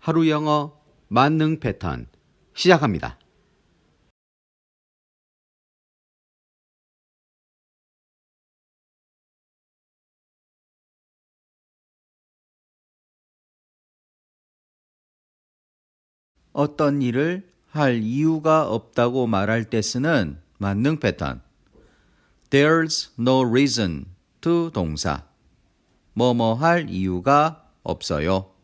하루 영어 만능 패턴 시작합니다. 어떤 일을 할 이유가 없다고 말할 때 쓰는 만능 패턴. There's no reason to 동사. 뭐뭐 할 이유가 없어요.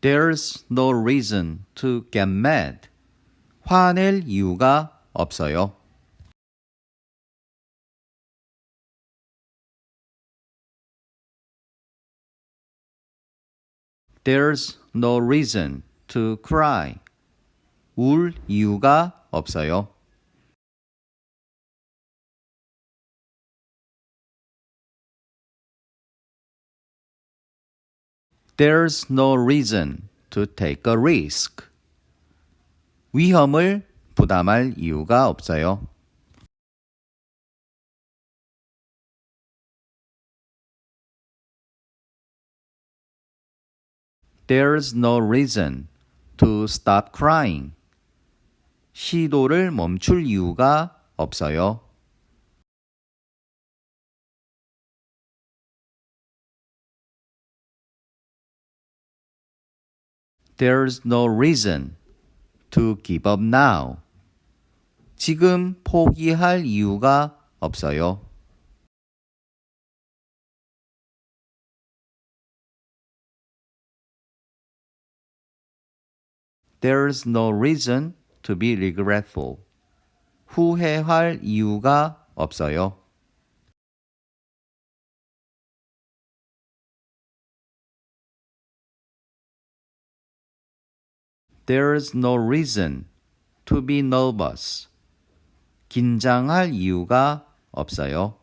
There's no reason to get mad. 화낼 이유가 없어요. There's no reason to cry. 울 이유가 없어요. There's no reason to take a risk. 위험을 부담할 이유가 없어요. There's no reason to stop crying. 시도를 멈출 이유가 없어요. There's no reason to give up now. 지금 포기할 이유가 없어요. There's no reason to be regretful. 후회할 이유가 없어요. There's no reason to be nervous. 긴장할 이유가 없어요.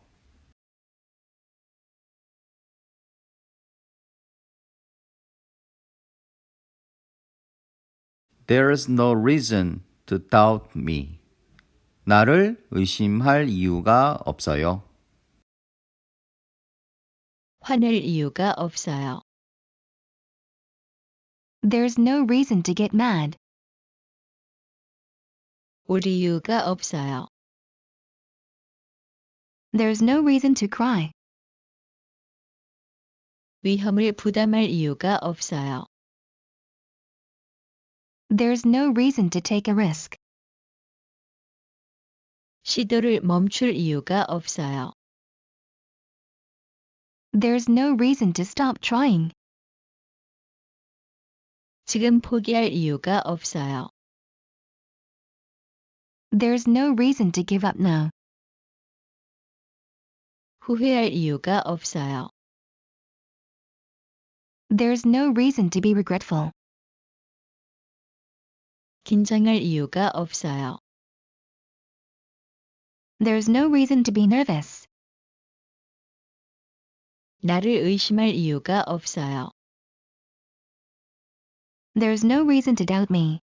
There's no reason to doubt me. 나를 의심할 이유가 없어요. 화낼 이유가 없어요. There's no reason to get mad. 울 이유가 없어요. There's no reason to cry. 위험을 부담할 이유가 없어요. There's no reason to take a risk. 시도를 멈출 이유가 없어요. There's no reason to stop trying. 지금 포기할 이유가 없어요. There's no reason to give up now. 후회할 이유가 없어요. There's no reason to be regretful. 긴장할 이유가 없어요. There's no reason to be nervous. 나를 의심할 이유가 없어요. There's no reason to doubt me.